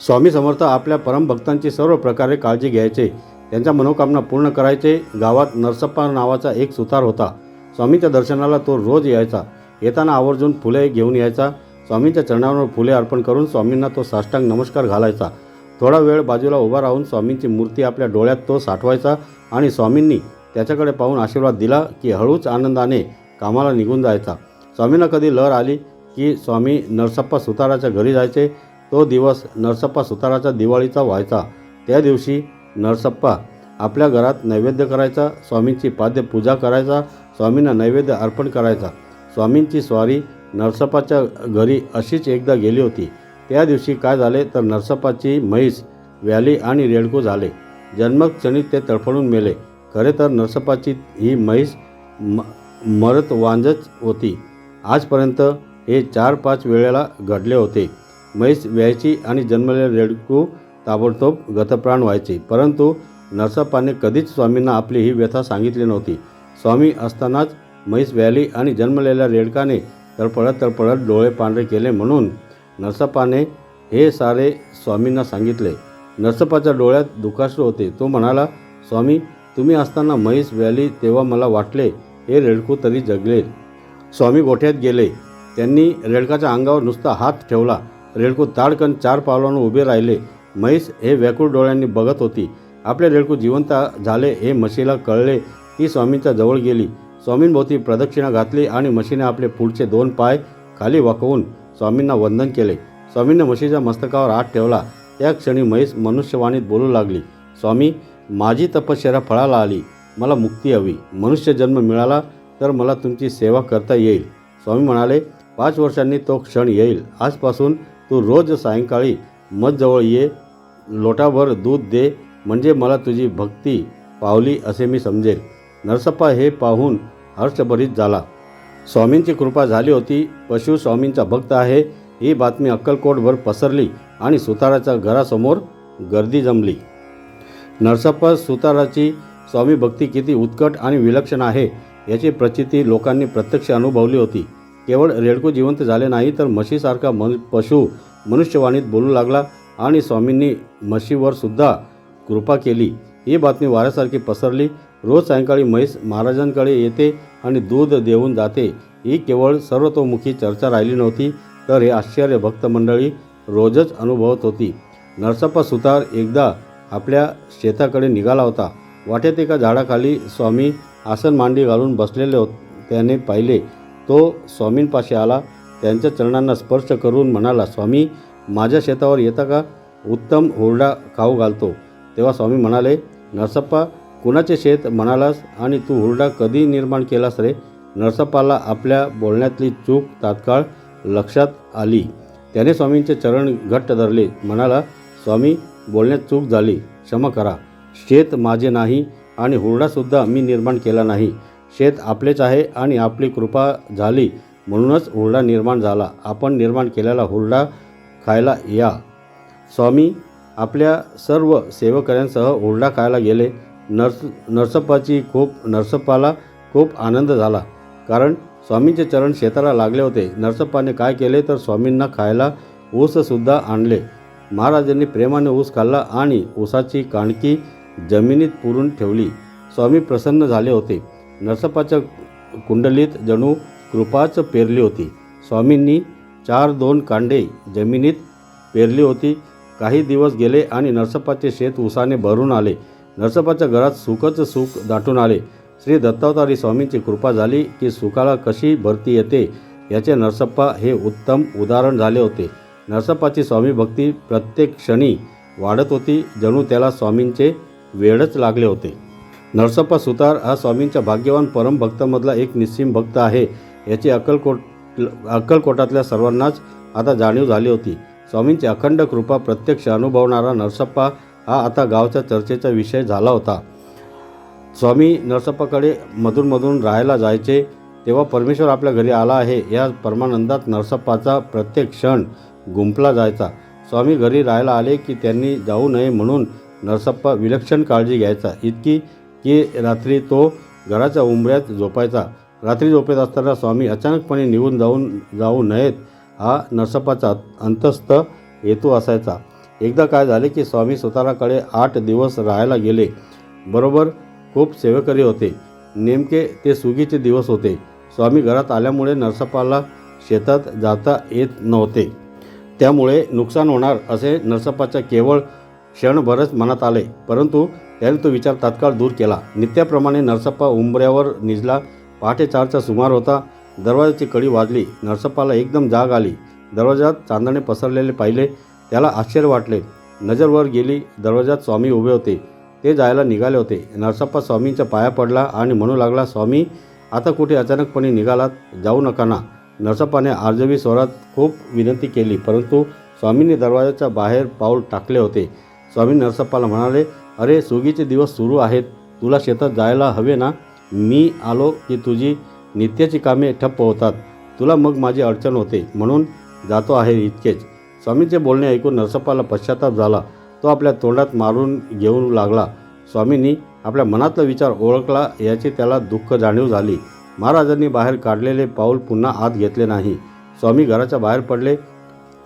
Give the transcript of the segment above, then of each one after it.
स्वामी समर्थ आपल्या परमभक्तांची सर्व प्रकारे काळजी घ्यायचे. त्यांच्या मनोकामना पूर्ण करायचे. गावात नरसप्पा नावाचा एक सुतार होता. स्वामीच्या दर्शनाला तो रोज यायचा. येताना आवर्जून फुले घेऊन यायचा. स्वामींच्या चरणावर फुले अर्पण करून स्वामींना तो साष्टांग नमस्कार घालायचा. थोडा वेळ बाजूला उभा राहून स्वामींची मूर्ती आपल्या डोळ्यात तो साठवायचा आणि स्वामींनी त्याच्याकडे पाहून आशीर्वाद दिला की हळूच आनंदाने कामाला निघून जायचा. स्वामींना कधी लहर आली की स्वामी नरसप्पा सुताराच्या घरी जायचे? तो दिवस नरसप्पा सुताराचा दिवाळीचा व्हायचा. त्या दिवशी नरसप्पा आपल्या घरात नैवेद्य करायचा स्वामींची पाद्य पूजा करायचा स्वामींना नैवेद्य अर्पण करायचा. स्वामींची स्वारी नरसप्पाच्या घरी अशीच एकदा गेली होती. त्या दिवशी काय झाले तर नरसप्पाची म्हैस व्याली आणि रेडकू झाले. जन्मक्षणी ते तडफडून मेले. खरे तर नरसप्पाची ही म्हैस म मरत वांजच होती. आजपर्यंत हे चार पाच वेळेला घडले होते. म्हैस व्यायची आणि जन्मलेले रेडकू ताबडतोब गतप्राण व्हायचे. परंतु नरसप्पाने कधीच स्वामींना आपली ही व्यथा सांगितली नव्हती. स्वामी असतानाच म्हैस व्याली आणि जन्मलेल्या रेडकाने तळपळत तळपळत डोळे पांढरे केले म्हणून नरसप्पाने हे सारे स्वामींना सांगितले. नरसप्पाच्या डोळ्यात दुखाश्रू होते. तो म्हणाला स्वामी तुम्ही असताना म्हैस व्याली तेव्हा मला वाटले हे रेडकू तरी जगले. स्वामी गोठ्यात गेले. त्यांनी रेडकाच्या अंगावर नुसता हात ठेवला. रेडकू ताडकन चार पावलांवर उभे राहिले. म्हैस हे व्याकुळ डोळ्यांनी बघत होती. आपले रेडकू जिवंत झाले हे म्हशीला कळले. ती स्वामींच्या जवळ गेली. स्वामींभोवती प्रदक्षिणा घातली आणि म्हशीने आपले पुढचे दोन पाय खाली वाकवून स्वामींना वंदन केले. स्वामींनी म्हशीच्या मस्तकावर हात ठेवला. त्या क्षणी म्हैस मनुष्यवाणीत बोलू लागली. स्वामी माझी तपश्चर्या फळाला आली. मला मुक्ती हवी. मनुष्य जन्म मिळाला तर मला तुमची सेवा करता येईल. स्वामी म्हणाले पाच वर्षांनी तो क्षण येईल. आजपासून तू रोज सायंकाळी मजजवळ ये लोटाभर दूध दे म्हणजे मला तुझी भक्ती पावली असे मी समजेल. नरसप्पा हे पाहून हर्षभरीत झाला. स्वामींची कृपा झाली होती पशु स्वामींचा भक्त आहे ही बातमी अक्कलकोटभर पसरली आणि सुताराच्या घरासमोर गर्दी जमली. नरसप्पा सुताराची स्वामी भक्ती किती उत्कट आणि विलक्षण आहे याची प्रचिती लोकांनी प्रत्यक्ष अनुभवली होती. केवळ रेडको जिवंत झाले नाही तर म्हशीसारखा मन पशु मनुष्यवाणीत बोलू लागला आणि स्वामींनी म्हशीवर सुद्धा कृपा केली. ही बातमी वाऱ्यासारखी पसरली. रोज सायंकाळी म्हैस महाराजांकडे येते आणि दूध देऊन जाते. ही केवळ सर्वतोमुखी चर्चा राहिली नव्हती तर हे आश्चर्य भक्त मंडळी रोजच अनुभवत होती. नरसप्पा सुतार एकदा आपल्या शेताकडे निघाला होता. वाटेत एका झाडाखाली स्वामी आसन मांडी घालून बसलेले होत त्याने पाहिले. तो स्वामींपाशी आला. त्यांच्या चरणांना स्पर्श करून म्हणाला स्वामी माझ्या शेतावर येता का? उत्तम हुरडा खाऊ घालतो. तेव्हा स्वामी म्हणाले नरसप्पा कुणाचे शेत म्हणालास आणि तू हुरडा कधी निर्माण केलास रे? नरसप्पाला आपल्या बोलण्यातली चूक तात्काळ लक्षात आली. त्याने स्वामींचे चरण घट्ट धरले म्हणाला स्वामी बोलण्यात चूक झाली क्षमा करा. शेत माझे नाही आणि हुरडासुद्धा मी निर्माण केला नाही. शेत आपलेच आहे आणि आपली कृपा झाली. म्हणूनच हुरडा निर्माण झाला. आपण निर्माण केलेला हुरडा खायला या. स्वामी आपल्या सर्व सेवकऱ्यांसह हुरडा खायला गेले. नर्स नरसप्पाची खूप नरसप्पाला खूप आनंद झाला. कारण स्वामींचे चरण शेताला लागले होते. नरसप्पाने काय केले तर स्वामींना खायला ऊससुद्धा आणले. महाराजांनी प्रेमाने ऊस खाल्ला आणि ऊसाची काणकी जमिनीत पुरून ठेवली. स्वामी प्रसन्न झाले होते. नरसप्पाच्या कुंडलीत जणू कृपाच पेरली होती. स्वामींनी चार दोन कांडे जमिनीत पेरली होती. काही दिवस गेले आणि नरसप्पाचे शेत उसाने भरून आले. नरसप्पाच्या घरात सुखच सुख दाटून आले. श्री दत्तावतारी स्वामींची कृपा झाली की सुखाला कशी भरती येते याचे नरसप्पा हे उत्तम उदाहरण झाले होते. नरसप्पाची स्वामी भक्ती प्रत्येक क्षणी वाढत होती. जणू त्याला स्वामींचे वेळच लागले होते. नरसप्पा सुतार हा स्वामींच्या भाग्यवान परमभक्तामधला एक निस्सिम भक्त आहे. याची अक्कलकोट अक्कलकोटातल्या सर्वांनाच आता जाणीव झाली होती. स्वामींची अखंड कृपा प्रत्यक्ष अनुभवणारा नरसप्पा हा आता गावच्या चर्चेचा विषय झाला होता. स्वामी नरसप्पाकडे मधूनमधून राहायला जायचे तेव्हा परमेश्वर आपल्या घरी आला आहे. या परमानंदात नरसप्पाचा प्रत्येक क्षण गुंपला जायचा. स्वामी घरी राहायला आले की त्यांनी जाऊ नये म्हणून नरसप्पा विलक्षण काळजी घ्यायचा. इतकी की रात्री तो घराच्या उंबऱ्यात झोपायचा. रात्री झोपेत असताना स्वामी अचानकपणे निघून जाऊन जाऊ नयेत हा नरसपाचा अंतस्थ हेतू असायचा. एकदा काय झाले की स्वामी सुताराकडे आठ दिवस राहायला गेले. बरोबर खूप सेवेकरी होते. नेमके ते सुगीचे दिवस होते. स्वामी घरात आल्यामुळे नरसप्पाला शेतात जाता येत नव्हते. त्यामुळे नुकसान होणार असे नरसप्पाच्या केवळ क्षणभरच मनात आले. परंतु त्याने तो विचार तात्काळ दूर केला. नित्याप्रमाणे नरसप्पा उंबऱ्यावर निजला. पहाटे चारचा सुमार होता. दरवाजाची कडी वाजली. नरसप्पाला एकदम जाग आली. दरवाजात चांदणे पसरलेले पाहिले. त्याला आश्चर्य वाटले. नजरवर गेली. दरवाजात स्वामी उभे होते. ते जायला निघाले होते. नरसप्पा स्वामींच्या पाया पडला आणि म्हणू लागला स्वामी आता कुठे अचानकपणे निघालात? जाऊ नका ना. नरसप्पाने आर्जवी स्वरात खूप विनंती केली परंतु स्वामींनी दरवाजाच्या बाहेर पाऊल टाकले होते. स्वामी नरसप्पाला म्हणाले अरे सुगीचे दिवस सुरू आहेत. तुला शेतात जायला हवे ना? मी आलो की तुझी नित्याची कामे ठप्प होतात. तुला मग माझी अडचण होते. म्हणून जातो आहे इतकेच. स्वामींचे बोलणे ऐकून नरसप्पाला पश्चाताप झाला. तो आपल्या तोंडात मारून घेऊ लागला. स्वामींनी आपल्या मनातला विचार ओळखला याची त्याला दुःख जाणीव झाली. महाराजांनी बाहेर काढलेले पाऊल पुन्हा आत घेतले नाही. स्वामी घराच्या बाहेर पडले.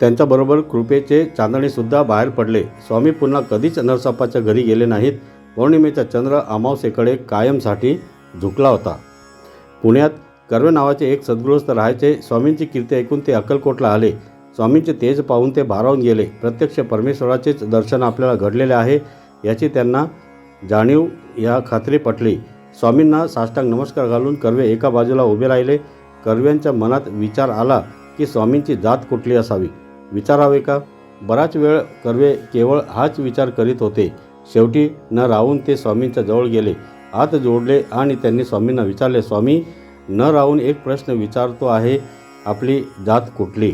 त्यांच्याबरोबर कृपेचे चांदणीसुद्धा बाहेर पडले. स्वामी पुन्हा कधीच नरसप्पाच्या घरी गेले नाहीत. पौर्णिमेचा चंद्र अमावस्येकडे कायमसाठी झुकला होता. पुण्यात कर्वे नावाचे एक सद्गृहस्थ राहायचे. स्वामींची कीर्ती ऐकून ते अक्कलकोटला आले. स्वामींचे तेज पाहून ते भारावून गेले. प्रत्यक्ष परमेश्वराचेच दर्शन आपल्याला घडलेले आहे याची त्यांना जाणीव या खात्री पटली. स्वामींना साष्टांग नमस्कार घालून कर्वे एका बाजूला उभे राहिले. कर्व्यांच्या मनात विचार आला की स्वामींची जात कुठली असावी? विचारावे का? बराच वेळ कर्वे केवळ हाच विचार करीत होते. शेवटी न राहून ते स्वामींच्या जवळ गेले. हात जोडले आणि त्यांनी स्वामींना विचारले स्वामी न राहून एक प्रश्न विचारतो आहे आपली जात कुठली?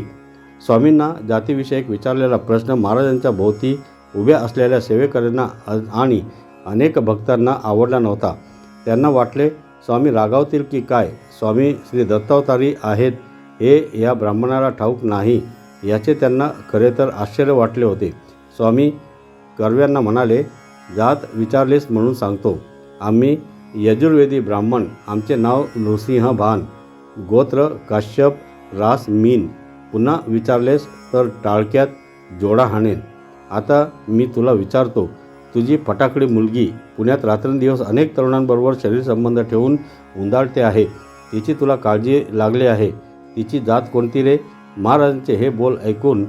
स्वामींना जातीविषयक विचारलेला प्रश्न महाराजांच्या भोवती उभ्या असलेल्या सेवेकऱ्यांना आणि अनेक भक्तांना आवडला नव्हता. त्यांना वाटले स्वामी रागावतील की काय? स्वामी श्री दत्तावतारी आहेत हे या ब्राह्मणाला ठाऊक नाही याचे त्यांना खरे तर आश्चर्य वाटले होते. स्वामी कर्व्यांना म्हणाले जात विचारलेस म्हणून सांगतो. आम्ही यजुर्वेदी ब्राह्मण. आमचे नाव नृसिंह भान. गोत्र काश्यप रास मीन. पुन्हा विचारलेस तर टाळक्यात जोडा हाणेन. आता मी तुला विचारतो तुझी फटाकडी मुलगी पुण्यात रात्रंदिवस अनेक तरुणांबरोबर शरीरसंबंध ठेवून उंदाळते आहे. तिची तुला काळजी लागली आहे. तिची जात कोणती रे? महाराजांचे हे बोल ऐकून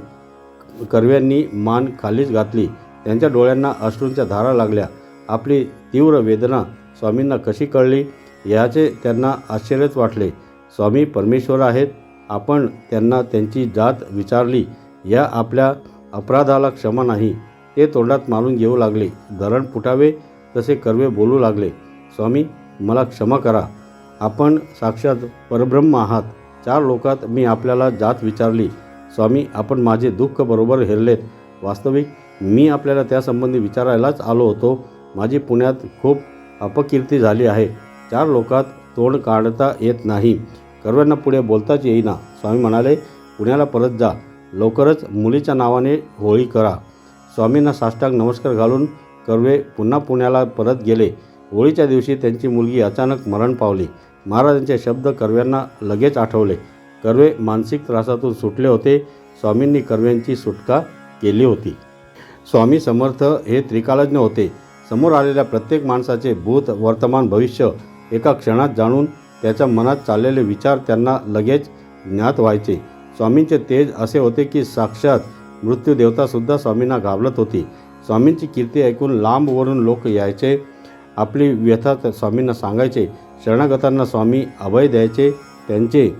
कर्व्यांनी मान खालीच घातली. त्यांच्या डोळ्यांना अश्रूंच्या धारा लागल्या. आपली तीव्र वेदना स्वामींना कशी कळली याचे त्यांना आश्चर्यच वाटले. स्वामी परमेश्वर आहेत आपण त्यांना त्यांची जात विचारली या आपल्या अपराधाला क्षमा नाही. ते तोंडात मारून घेऊ लागले धरण फुटावे तसे कर्वे बोलू लागले. स्वामी मला क्षमा करा. आपण साक्षात परब्रह्म आहात. चार लोकात मी आपल्याला जात विचारली. स्वामी आपण माझे दुःख बरोबर हेरलेत. वास्तविक मी आपल्याला त्यासंबंधी विचारायलाच आलो होतो. माझी पुण्यात खूप अपकीर्ती झाली आहे. चार लोकात तोंड काढता येत नाही. कर्व्यांना पुढे बोलताच येईना. स्वामी म्हणाले पुण्याला परत जा. लवकरच मुलीच्या नावाने होळी करा. स्वामींना साष्टांग नमस्कार घालून कर्वे पुन्हा पुण्याला परत गेले. होळीच्या दिवशी त्यांची मुलगी अचानक मरण पावली. महाराजांचे शब्द कर्व्यांना लगेच आठवले. कर्वे मानसिक त्रासातून सुटले होते. स्वामींनी कर्व्यांची सुटका केली होती. स्वामी समर्थ हे त्रिकालज्ञ होते. समोर आलेल्या प्रत्येक माणसाचे भूत वर्तमान भविष्य एका क्षणात जाणून त्याच्या मनात चाललेले विचार त्यांना लगेच ज्ञात व्हायचे. स्वामींचे तेज असे होते की साक्षात मृत्यूदेवतासुद्धा स्वामींना घाबरत होती. स्वामींची कीर्ती ऐकून लांबवरून लोक यायचे. आपली व्यथा स्वामींना सांगायचे. शरणागतांना स्वामी अभय द्यायचे. त्यांचे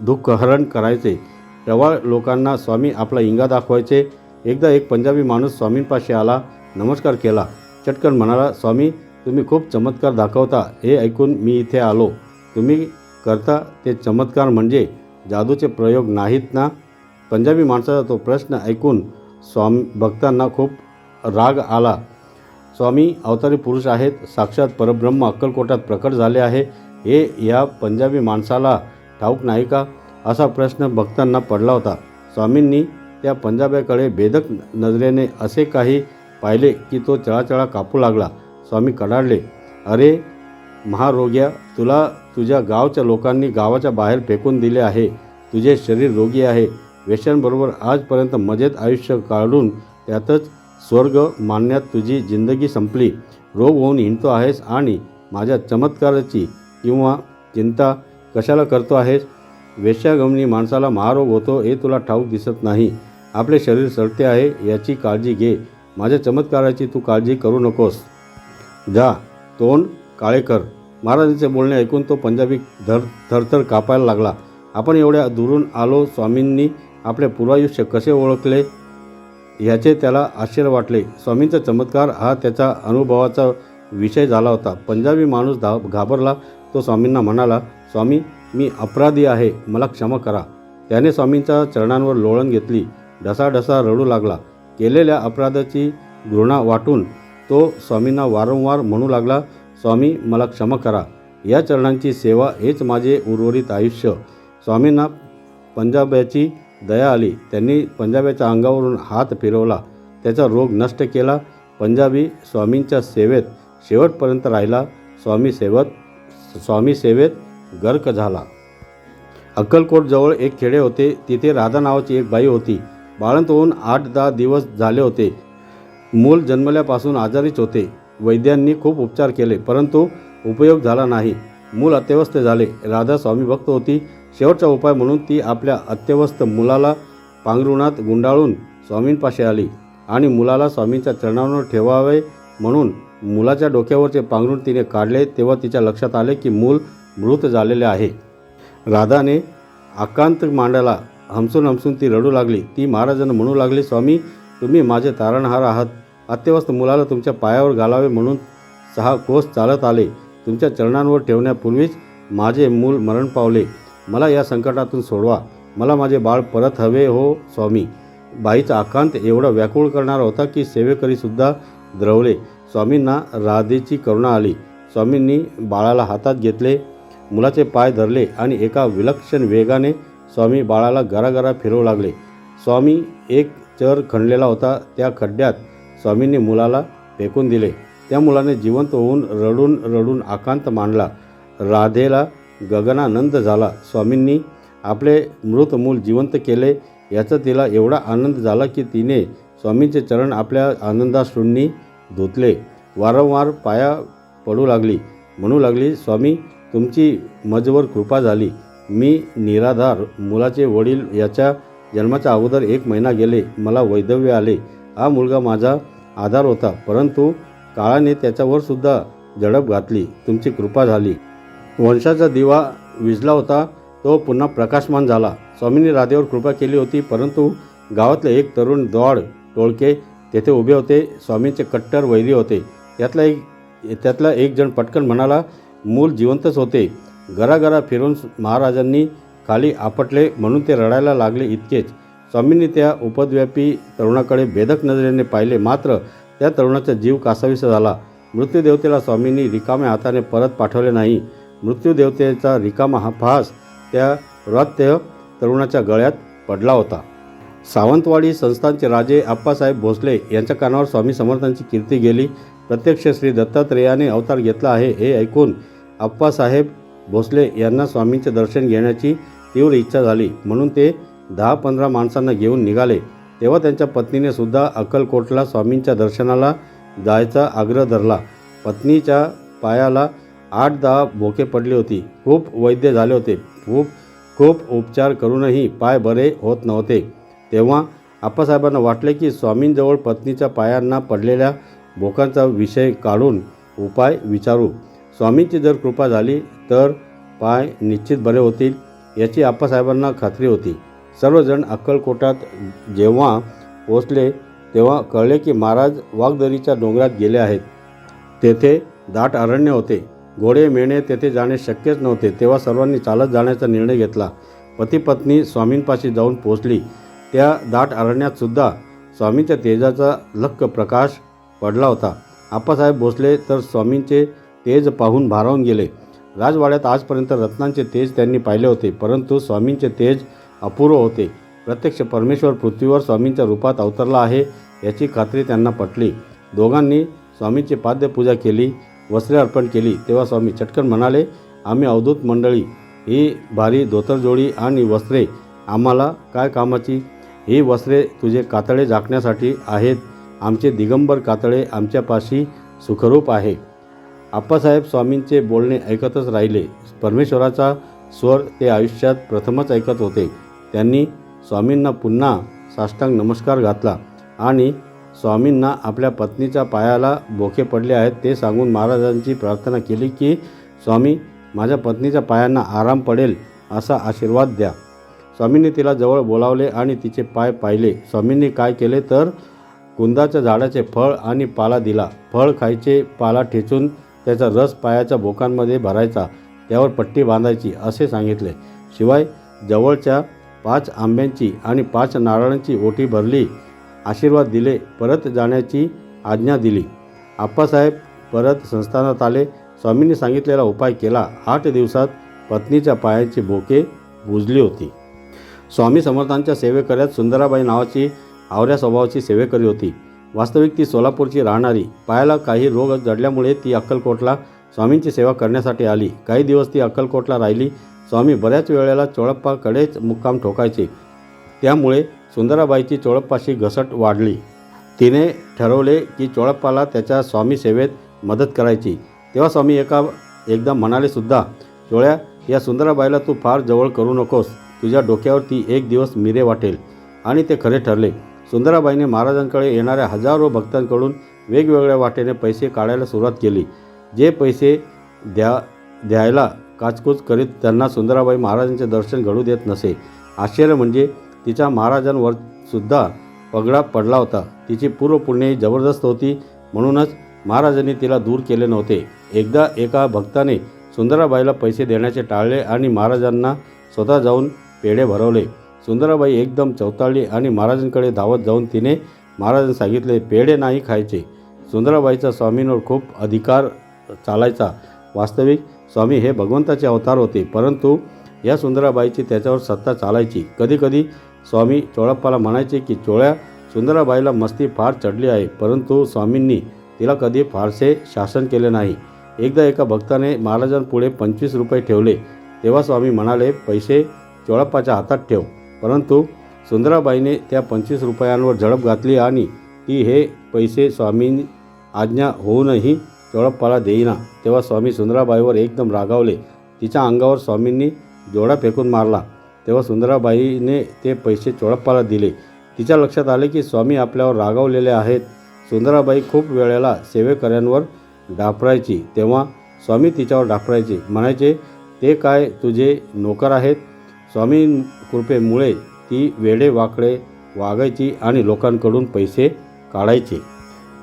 दुःखहरण करायचे. प्रवाळ लोकांना स्वामी आपला इंगा दाखवायचे. एकदा एक पंजाबी माणूस स्वामींपाशी आला नमस्कार केला. चटकन म्हणाला स्वामी तुम्ही खूप चमत्कार दाखवता हे ऐकून मी इथे आलो. तुम्ही करता ते चमत्कार म्हणजे जादूचे प्रयोग नाहीत ना? पंजाबी माणसाचा तो प्रश्न ऐकून स्वामी भक्तांना खूप राग आला. स्वामी अवतारी पुरुष आहेत साक्षात परब्रह्म अक्कलकोटात प्रकट झाले आहे. हे या पंजाबी माणसाला ठाऊक नाही का? असा प्रश्न भक्तांना पडला होता. स्वामींनी त्या पंजाब्याकडे भेदक नजरेने असे काही पाहिले की तो चळाचळा कापू लागला. स्वामी कडाडले अरे महारोग्या तुला तुझ्या गावच्या लोकांनी गावाच्या बाहेर फेकून दिले आहे. तुझे शरीर रोगी आहे. वेशांबरोबर आजपर्यंत मजेत आयुष्य काढून त्यातच स्वर्ग मानण्यात तुझी जिंदगी संपली. रोग होऊन हिंडतो आहेस आणि माझ्या चमत्काराची किंवा चिंता कशाला करतो आहेस? वेश्यागमनी माणसाला महारोग होतो हे तुला ठाऊक दिसत नाही. आपले शरीर सडते आहे याची काळजी घे. माझ्या चमत्काराची तू काळजी करू नकोस. जा तोंड काळे कर. महाराजांचे बोलणे ऐकून तो पंजाबी धर थरथर कापायला लागला. आपण एवढ्या दुरून आलो स्वामींनी आपले पूर्वायुष्य कसे ओळखले ह्याचे त्याला आश्चर्य वाटले. स्वामींचा चमत्कार हा त्याचा अनुभवाचा विषय झाला होता. पंजाबी माणूस धा घाबरला. तो स्वामींना म्हणाला स्वामी मी अपराधी आहे. मला क्षमा करा. त्याने स्वामींच्या चरणांवर लोळण घेतली. ढसाढसा रडू लागला. केलेल्या अपराधाची घृणा वाटून तो स्वामींना वारंवार म्हणू लागला स्वामी मला क्षमा करा. या चरणांची सेवा हेच माझे उर्वरित आयुष्य. स्वामींना पंजाब्याची दया आली. त्यांनी पंजाब्याच्या अंगावरून हात फिरवला. त्याचा रोग नष्ट केला. पंजाबी स्वामींच्या सेवेत शेवटपर्यंत राहिला. स्वामी सेवत स्वामी सेवेत गर्क झाला. अक्कलकोटजवळ एक खेडे होते. तिथे राधा नावाची एक बाई होती. बाळंत होऊन आठ दहा दिवस झाले होते. मूल जन्मल्यापासून आजारीच होते. वैद्यांनी खूप उपचार केले परंतु उपयोग झाला नाही. मूल अत्यवस्थ झाले. राधा स्वामी भक्त होती. शेवटचा उपाय म्हणून ती आपल्या अत्यवस्थ मुलाला पांघरुणात गुंडाळून स्वामींपाशी आली आणि मुलाला स्वामींच्या चरणावर ठेवावे म्हणून मुलाच्या डोक्यावरचे पांघरुण तिने काढले तेव्हा तिच्या लक्षात आले की मूल मृत झालेले आहे. राधाने आकांत मांडाला हमसून हमसून ती रडू लागली. ती महाराजांना म्हणू लागली स्वामी तुम्ही माझे तारणहार आहात. अत्यवस्थ मुलाला तुमच्या पायावर घालावे म्हणून सहा कोस चालत आले. तुमच्या चरणांवर ठेवण्यापूर्वीच माझे मूल मरण पावले. मला या संकटातून सोडवा. मला माझे बाळ परत हवे हो स्वामी. बाईचा आकांत एवढा व्याकुळ करणारा होता की सेवेकरीसुद्धा द्रवले. स्वामींना राधेची करुणा आली. स्वामींनी बाळाला हातात घेतले मुलाचे पाय धरले आणि एका विलक्षण वेगाने स्वामी बाळाला घराघरा फिरवू लागले. स्वामी एक चर खणलेला होता. त्या खड्ड्यात स्वामींनी मुलाला फेकून दिले. त्या मुलाने जिवंत होऊन रडून रडून आकांत मांडला. राधेला गगनानंद झाला. स्वामींनी आपले मृत मूल जिवंत केले. याचा तिला एवढा आनंद झाला की तिने स्वामींचे चरण आपल्या आनंदाश्रूंनी धुतले. वारंवार पाया पडू लागली. म्हणू लागली स्वामी तुमची मजवर कृपा झाली. मी निराधार मुलाचे वडील याच्या जन्माच्या अगोदर एक महिना गेले मला वैधव्य आले. हा मुलगा माझा आधार होता परंतु काळाने त्याच्यावर सुद्धा झडप घातली. तुमची कृपा झाली. वंशाचा दिवा विजला होता तो पुन्हा प्रकाशमान झाला. स्वामींनी राधेवर कृपा केली होती परंतु गावातले एक तरुण दौड टोळके तेथे उभे होते. स्वामींचे कट्टर वैरी होते. त्यातला एक त्यातला एक जण पटकन म्हणाला मूल जिवंतच होते. घराघरा फिरून महाराजांनी खाली आपटले म्हणून ते रडायला लागले इतकेच. स्वामींनी त्या उपद्व्यापी तरुणाकडे भेदक नजरेने पाहिले. मात्र त्या तरुणाचा जीव कासावीस झाला. मृत्यूदेवतेला स्वामींनी रिकाम्या हाताने परत पाठवले नाही. मृत्यूदेवतेचा रिकामा हा फास त्या रात्य तरुणाच्या गळ्यात पडला होता. सावंतवाडी संस्थानचे राजे आप्पासाहेब भोसले यांच्या कानावर स्वामी समर्थांची कीर्ती गेली. प्रत्यक्ष श्री दत्तात्रेयाने अवतार घेतला आहे. हे ऐकून आप्पासाहेब भोसले यांना स्वामींचे दर्शन घेण्याची तीव्र इच्छा झाली. म्हणून ते दहा पंधरा माणसांना घेऊन निघाले. तेव्हा त्यांच्या पत्नीने सुद्धा अक्कलकोटला स्वामींच्या दर्शनाला जायचा आग्रह धरला. पत्नीच्या पायाला आठ दहा भोके पडली होती. खूप वैद्य झाले होते. खूप खूप उपचार करूनही पाय बरे होत नव्हते. तेव्हा आप्पासाहेबांना वाटले की स्वामींजवळ पत्नीच्या पायांना पडलेल्या भोकांचा विषय काढून उपाय विचारू. स्वामींची जर कृपा झाली तर पाय निश्चित बरे होतील याची आप्पासाहेबांना खात्री होती. सर्वजण अक्कलकोटात जेव्हा पोचले तेव्हा कळले की महाराज वाघदरीच्या डोंगरात गेले आहेत. तेथे दाट अरण्य होते. घोडे मेणे तेथे जाणे शक्यच नव्हते. तेव्हा सर्वांनी चालत जाण्याचा निर्णय घेतला. पतीपत्नी स्वामींपाशी जाऊन पोचली त्या दाट अरण्यातसुद्धा स्वामींच्या तेजाचा लक्क प्रकाश पडला होता. आप्पासाहेब भोसले तर स्वामींचे तेज पाहून भारावून गेले. राजवाड्यात आजपर्यंत रत्नांचे तेज त्यांनी पाहिले होते परंतु स्वामींचे तेज अपूर्व होते. प्रत्यक्ष परमेश्वर पृथ्वीवर स्वामींच्या रूपात अवतरला आहे याची खात्री त्यांना पटली. दोघांनी स्वामींची पाद्यपूजा केली वस्त्रे अर्पण केली. तेव्हा स्वामी चटकन म्हणाले आम्ही अवधूत मंडळी ही भारी धोतरजोडी आणि वस्त्रे आम्हाला काय कामाची? ही वस्त्रे तुझे कातळे झाकण्यासाठी आहेत. आमचे दिगंबर कातळे आमच्यापाशी सुखरूप आहे. आप्पासाहेब स्वामींचे बोलणे ऐकतच राहिले. परमेश्वराचा स्वर ते आयुष्यात प्रथमच ऐकत होते. त्यांनी स्वामींना पुन्हा साष्टांग नमस्कार घातला आणि स्वामींना आपल्या पत्नीच्या पायाला बोके पडले आहेत ते सांगून महाराजांची प्रार्थना केली की स्वामी माझ्या पत्नीच्या पायांना आराम पडेल असा आशीर्वाद द्या. स्वामींनी तिला जवळ बोलावले आणि तिचे पाय पाहिले. स्वामींनी काय केले तर कुंदाच्या झाडाचे फळ आणि पाला दिला. फळ खायचे पाला ठेचून त्याचा रस पायाच्या बोकांमध्ये भरायचा त्यावर पट्टी बांधायची असे सांगितले. शिवाय जवळच्या पाच आंब्यांची आणि पाच नारळांची ओटी भरली आशीर्वाद दिले परत जाण्याची आज्ञा दिली. आप्पासाहेब परत संस्थानात आले. स्वामींनी सांगितलेला उपाय केला. आठ दिवसात पत्नीच्या पायाची बोके बुजली होती. स्वामी समर्थांच्या सेवेकऱ्यात सुंदराबाई नावाची आवऱ्या स्वभावाची सेवेकरी होती. वास्तविक ती सोलापूरची राहणारी पायाला काही रोग जडल्यामुळे ती अक्कलकोटला स्वामींची सेवा करण्यासाठी आली. काही दिवस ती अक्कलकोटला राहिली. स्वामी बऱ्याच वेळेला चोळप्पाकडेच मुक्काम ठोकायचे. त्यामुळे सुंदराबाईची चोळप्पाशी घसट वाढली. तिने ठरवले की चोळप्पाला त्याच्या स्वामी सेवेत मदत करायची. तेव्हा स्वामी एका एकदा म्हणाले सुद्धा चोळ्या या सुंदराबाईला तू फार जवळ करू नकोस. तुझ्या डोक्यावर ती एक दिवस मिरे वाटेल. आणि ते खरे ठरले. सुंदराबाईने महाराजांकडे येणाऱ्या हजारो भक्तांकडून वेगवेगळ्या वाटेने पैसे काढायला सुरुवात केली. जे पैसे द्या द्यायला काचकूच करीत त्यांना सुंदराबाई महाराजांचे दर्शन घडू देत नसे. आश्चर्य म्हणजे तिच्या महाराजांवर सुद्धा पगडा पडला होता. तिची पूर्वपुण्यही जबरदस्त होती म्हणूनच महाराजांनी तिला दूर केले नव्हते. एकदा एका भक्ताने सुंदराबाईला पैसे देण्याचे टाळले आणि महाराजांना स्वतः जाऊन पेढे भरवले. सुंदराबाई एकदम चवताळली आणि महाराजांकडे धावत जाऊन तिने महाराजांनी सांगितले पेढे नाही खायचे. सुंदराबाईचा स्वामींवर खूप अधिकार चालायचा. वास्तविक स्वामी हे भगवंताचे अवतार होते परंतु या सुंदराबाईची त्याच्यावर सत्ता चालायची. कधीकधी स्वामी चोळप्पाला म्हणायचे की चोळ्या सुंदराबाईला मस्ती फार चढली आहे परंतु स्वामींनी तिला कधी फारसे शासन केले नाही. एकदा एका भक्ताने महाराजांपुढे पंचवीस रुपये ठेवले. तेव्हा स्वामी म्हणाले पैसे चोळप्पाच्या हातात ठेव. परंतु सुंदराबाईने त्या पंचवीस रुपयांवर झडप घातली आणि ती हे पैसे स्वामी आज्ञा होऊनही चोळप्पाला देईना. तेव्हा स्वामी सुंदराबाईवर एकदम रागावले. तिच्या अंगावर स्वामींनी जोडा फेकून मारला. तेव्हा सुंदराबाईने ते पैसे चोळप्पाला दिले. तिच्या लक्षात आले की स्वामी आपल्यावर रागावलेले आहेत. सुंदराबाई खूप वेळेला सेवेकऱ्यांवर डाफरायची. तेव्हा स्वामी तिच्यावर डाफरायचे. म्हणायचे ते काय तुझे नोकर आहेत? स्वामी कृपेमुळे ती वेडे वाकडे वागायची आणि लोकांकडून पैसे काढायचे.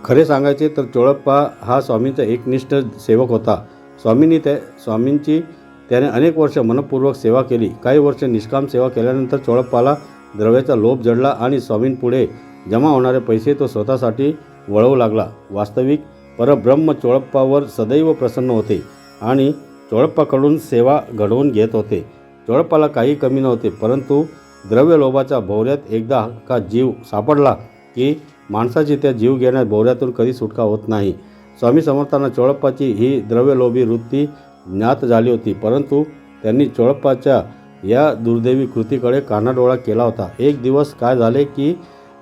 खरे सांगायचे तर चोळप्पा हा स्वामींचा एकनिष्ठ सेवक होता. स्वामींनी त्या स्वामींची त्याने अनेक वर्ष मनपूर्वक सेवा केली. काही वर्ष निष्काम सेवा केल्यानंतर चोळप्पाला द्रव्याचा लोभ जडला आणि स्वामींपुढे जमा होणारे पैसे तो स्वतःसाठी वळवू लागला. वास्तविक परब्रह्म चोळप्पावर सदैव प्रसन्न होते आणि चोळप्पाकडून सेवा घडवून घेत होते. चोळप्पाला काही कमी नव्हते परंतु द्रव्य लोभाच्या भोवऱ्यात एकदा का जीव सापडला की माणसाची त्या जीव घेण्या भोवऱ्यातून कधी सुटका होत नाही. स्वामी समर्थांना चोळप्पाची ही द्रव्यलोभी वृत्ती ज्ञात झाली होती परंतु त्यांनी चोळप्पाच्या या दुर्दैवी कृतीकडे कानाडोळा केला होता. एक दिवस काय झाले की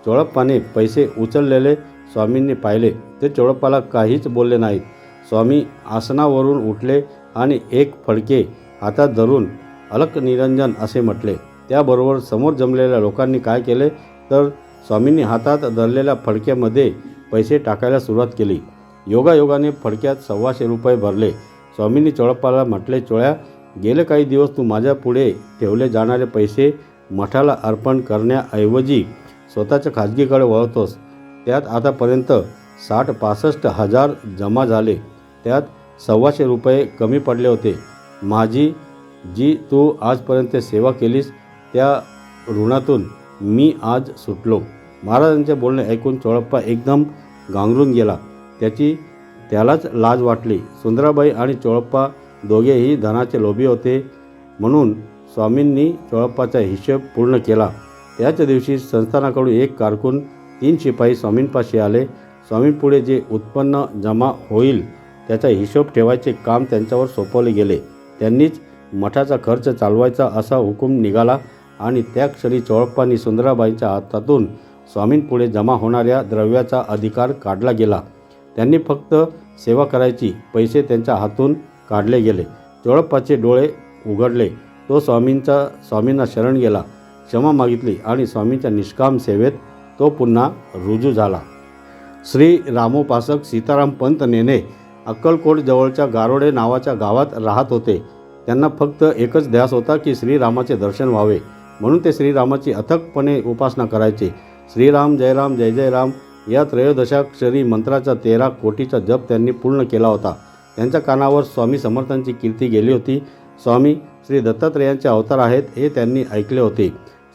चोळप्पाने पैसे उचललेले स्वामींनी पाहिले. ते चोळप्पाला काहीच बोलले नाहीत. स्वामी आसनावरून उठले आणि एक फडके हातात धरून अलक निरंजन असे म्हटले. त्याबरोबर समोर जमलेल्या लोकांनी काय केले? तर स्वामींनी हातात धरलेल्या फडक्यामध्ये पैसे टाकायला सुरुवात केली. योगायोगाने फडक्यात सव्वाशे रुपये भरले. स्वामींनी चोळप्पाला म्हटले चोळ्या गेले काही दिवस तू माझ्या पुढे ठेवले जाणारे पैसे मठाला अर्पण करण्याऐवजी स्वतःच्या खाजगीकडे वळतोस. त्यात आतापर्यंत साठ पासष्ट हजार जमा झाले. त्यात सव्वाशे रुपये कमी पडले होते. माझी जी तू आजपर्यंत सेवा केलीस त्या ऋणातून मी आज सुटलो. महाराजांचे बोलणे ऐकून चोळप्पा एकदम गांगरून गेला. त्याची त्यालाच लाज वाटली. सुंदराबाई आणि चोळप्पा दोघेही धनाचे लोभी होते म्हणून स्वामींनी चोळप्पाचा हिशेब पूर्ण केला. त्याच दिवशी संस्थानाकडून एक कारकून तीन शिपाई स्वामींपाशी आले. स्वामींपुढे जे उत्पन्न जमा होईल त्याचा हिशोब ठेवायचे काम त्यांच्यावर सोपवले गेले. त्यांनीच मठाचा खर्च चालवायचा असा हुकूम निघाला आणि त्या क्षणी चोळप्पांनी सुंदराबाईंच्या हातातून स्वामींपुढे जमा होणाऱ्या द्रव्याचा अधिकार काढला गेला. त्यांनी फक्त सेवा करायची पैसे त्यांच्या हातून काढले गेले. चोळप्पाचे डोळे उघडले. तो स्वामींचा स्वामींना शरण गेला क्षमा मागितली आणि स्वामींच्या निष्काम सेवेत तो पुन्हा रुजू झाला. श्री रामोपासक सीताराम पंत नेने अक्कलकोट जवळच्या गारोडे नावाच्या गावात राहत होते. त्यांना फक्त एकच ध्यास होता की श्रीरामाचे दर्शन व्हावे. म्हणून ते श्रीरामाची अथकपणे उपासना करायचे. श्रीराम जयराम जय जय राम या त्रयोदशाक्षरी मंत्राचा तेरा कोटीचा जप त्यांनी पूर्ण केला होता. त्यांच्या कानावर स्वामी समर्थांची कीर्ती गेली होती. स्वामी श्री दत्तात्रेयांचे अवतार आहेत हे त्यांनी ऐकले होते.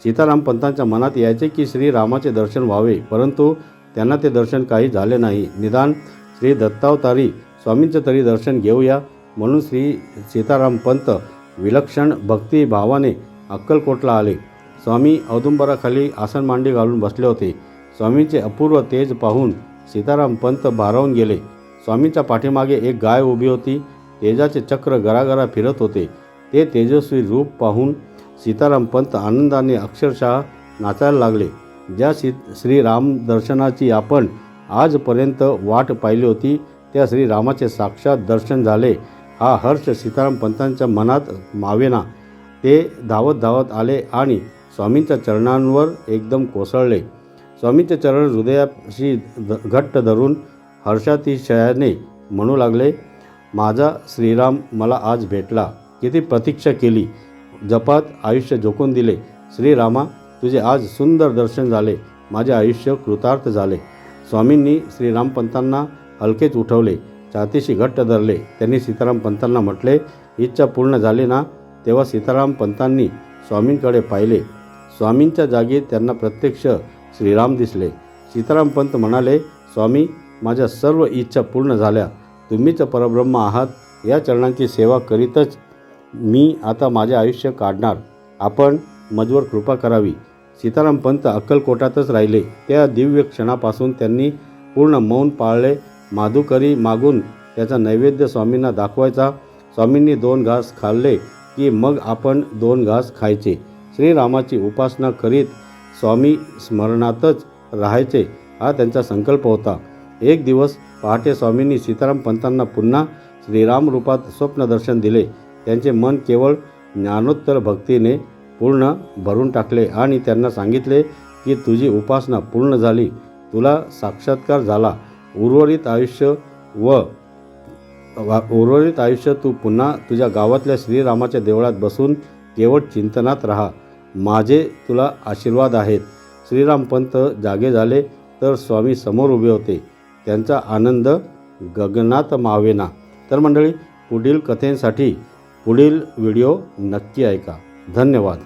सीताराम पंतांच्या मनात यायचे की श्रीरामाचे दर्शन व्हावे परंतु त्यांना ते दर्शन काही झाले नाही. निदान श्री दत्तावतारी स्वामींचे तरी दर्शन घेऊया. म्हणून श्री सीताराम पंत विलक्षण भक्तिभावाने अक्कलकोटला आले. स्वामी औदुंबराखाली आसन मांडी घालून बसले होते. स्वामींचे अपूर्व तेज पाहून सीताराम पंत भारावून गेले. स्वामींच्या पाठीमागे एक गाय उभी होती. तेजाचे चक्र गरागरा फिरत होते. ते तेजस्वी रूप पाहून सीताराम पंत आनंदाने अक्षरशः नाचायला लागले. ज्या सी श्रीराम दर्शनाची आपण आजपर्यंत वाट पाहिली होती त्या श्रीरामाचे साक्षात दर्शन झाले. हा हर्ष सीताराम पंतांच्या मनात मावेना. ते धावत धावत आले आणि स्वामींच्या चरणांवर एकदम कोसळले. स्वामींचे चरण हृदयाशी द घट्ट धरून हर्षातिशयाने म्हणू लागले माझा श्रीराम मला आज भेटला. किती प्रतीक्षा केली. जपात आयुष्य झोकून दिले. श्रीरामा तुझे आज सुंदर दर्शन झाले. माझे आयुष्य कृतार्थ झाले. स्वामींनी श्रीरामपंतांना हलकेच उठवले. छातीशी घट्ट धरले. त्यांनी सीताराम पंतांना म्हटले इच्छा पूर्ण झाली ना? तेव्हा सीताराम पंतांनी स्वामींकडे पाहिले. स्वामींच्या जागी त्यांना प्रत्यक्ष श्रीराम दिसले. सीताराम पंत म्हणाले स्वामी माझ्या सर्व इच्छा पूर्ण झाल्या. तुम्हीच परब्रह्म आहात. या चरणांची सेवा करीतच मी आता माझे आयुष्य काढणार. आपण मजवर कृपा करावी. सीताराम पंत अक्कलकोटातच राहिले. त्या दिव्य क्षणापासून त्यांनी पूर्ण मौन पाळले. माधुकरी मागून त्याचा नैवेद्य स्वामींना दाखवायचा. स्वामींनी दोन घास खाल्ले की मग आपण दोन घास खायचे. श्रीरामाची उपासना करीत स्वामी स्मरणातच राहायचे हा त्यांचा संकल्प होता. एक दिवस पहाटे स्वामींनी सीताराम पंतांना पुन्हा श्रीराम रूपात स्वप्नदर्शन दिले. त्यांचे मन केवळ ज्ञानोत्तर भक्तीने पूर्ण भरून टाकले आणि त्यांना सांगितले की तुझी उपासना पूर्ण झाली. तुला साक्षात्कार झाला. उर्वरित आयुष्य व वा- उर्वरित आयुष्य तू पुन्हा तुझ्या गावातल्या श्रीरामाच्या देवळात बसून केवळ चिंतनात राहा. माझे तुला आशीर्वाद आहेत. श्रीराम पंत जागे झाले तर स्वामी समोर उभे होते. त्यांचा आनंद गगनात मावेना. तर मंडळी पुढील कथेसाठी पुढील व्हिडिओ नक्की ऐका. धन्यवाद.